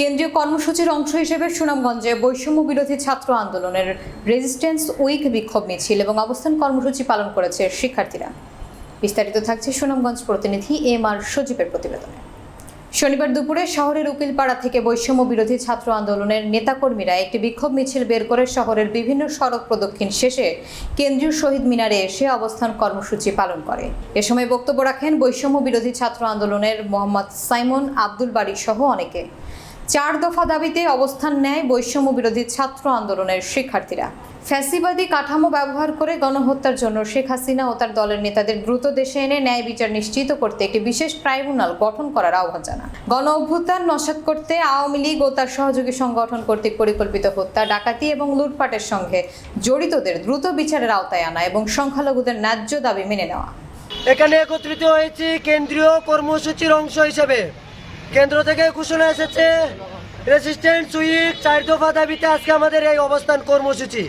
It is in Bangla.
কেন্দ্রীয় কর্মসূচির অংশ হিসেবে সুনামগঞ্জে বৈষম্য বিরোধী ছাত্র আন্দোলনের রেজিস্ট্যান্স উইক বিক্ষোভ মিছিল এবং অবস্থান কর্মসূচি পালন করেছে শিক্ষার্থীরা। বিস্তারিত থাকছে সুনামগঞ্জ প্রতিনিধি এম আর সজীবের প্রতিবেদনে। শনিবার দুপুরে শহরের উকিলপাড়া থেকে বৈষম্য বিরোধী ছাত্র আন্দোলনের নেতাকর্মীরা একটি বিক্ষোভ মিছিল বের করে শহরের বিভিন্ন সড়ক প্রদক্ষিণ শেষে কেন্দ্রীয় শহীদ মিনারে এসে অবস্থান কর্মসূচি পালন করে। এ সময় বক্তব্য রাখেন বৈষম্য বিরোধী ছাত্র আন্দোলনের মোহাম্মদ সাইমন আব্দুল বাড়ি সহ অনেকে। চার দফা দাবিতে অবস্থান নেয় বৈষম্য বিরোধী ছাত্র আন্দোলনের শিক্ষার্থীরা। ফ্যাসিবাদী কাঠামো ব্যবহার করে গণহত্যার জন্য শেখ হাসিনা ও তার দলের নেতাদের দ্রুত দেশে এনে ন্যায় বিচার নিশ্চিত করতে একটি বিশেষ ট্রাইব্যুনাল গঠন করার আহ্বান জানান। গণ অভ্যুত্থান, নস্যাৎ করতে আওয়ামী লীগ ও তার সহযোগী সংগঠন কর্তৃক পরিকল্পিত হত্যা, ডাকাতি এবং লুটপাটের সঙ্গে জড়িতদের দ্রুত বিচারের আওতায় আনা এবং সংখ্যালঘুদের ন্যায্য দাবি মেনে নেওয়া। এখানে একত্রিত হয়েছে কেন্দ্রীয় কর্মসূচির অংশ হিসেবে। কেন্দ্র থেকে ঘোষণা এসেছে রেসিস্ট্যান্ট সুইট চার দফা দাবিতে আজকে আমাদের এই অবস্থান কর্মসূচি।